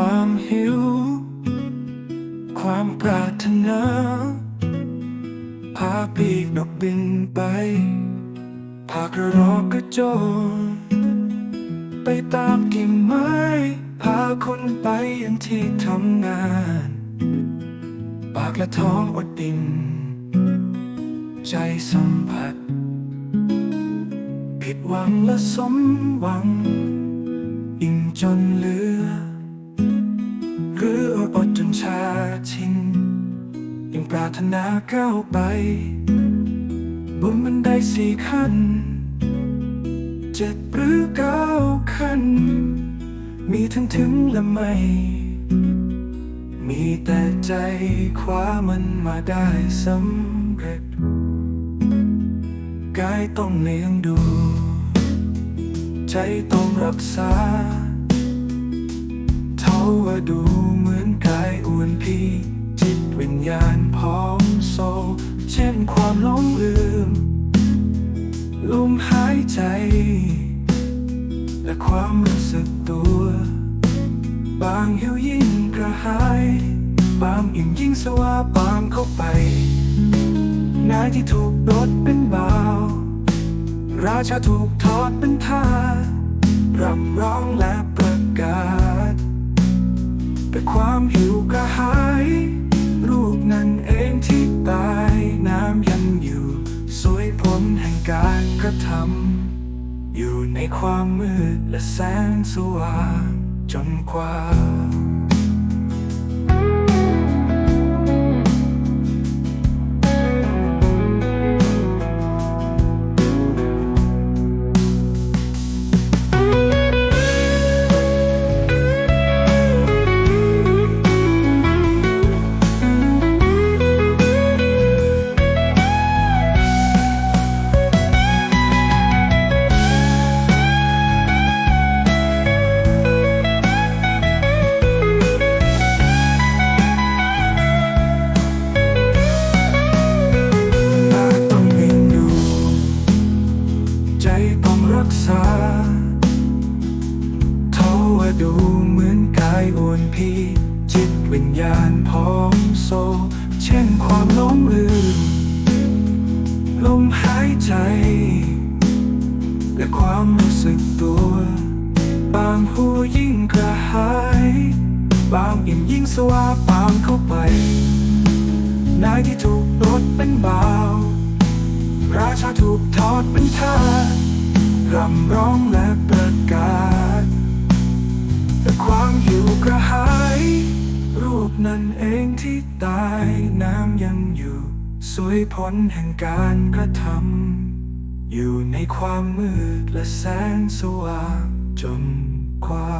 ความหิว ความปรารถนาพาปีกนกบินไปพากระรอกกระโจนไปตามกิ่งไม้ พาคนไปยังที่ทำงาน ปากและท้องอดดิน ใจสัมผัส ผิดหวังและสมหวังอิ่มจนเหลือารถนาก้าวไป บนบันไดสี่ขั้น เจ็ดหรือเก้าขั้น มีทั้งถึงและไม่ มีแต่ใจคว้ามันมาได้สำเร็จ กายต้องเลี้ยงดู ใจต้องรักษา เท่าว่าดูเหมือนกาย ใจ และความรู้สึกตัว บางหิวยิ่งกระหาย บางอิ่มยิ่งสว่าบางเข้าไปนายที่ถูกรดเป็นบ่าว ราชาถูกทอดเป็นทาสรำร้องและประกาศแต่ความหิวกระหายรูปนั่นเองที่ตายน้ำยังอยู่ สวยผลแห่งการกระทำ ในความมืดและแสงสว่างจนกว่า ษาเท่าว่าดูเหมือนกายอ่อนพีจิตวิญญาณพร้อมโซ เช่นความหลงลืม ลมหายใจ และความรู้สึกตัว บางหัวยิ่งกระหาย บางอิ่มยิ่งสว่าบางเข้าไป นายที่ถูกรดเป็นบ่าว ราชาถูกทอดเป็นทาำร้องและประกาศ แต่ความหิวกระหาย รูปนั้นเองที่ตายน้ำยังอยู่ สวยผลแห่งการกระทำอยู่ในความมืดและแสงสว่างจนกว่า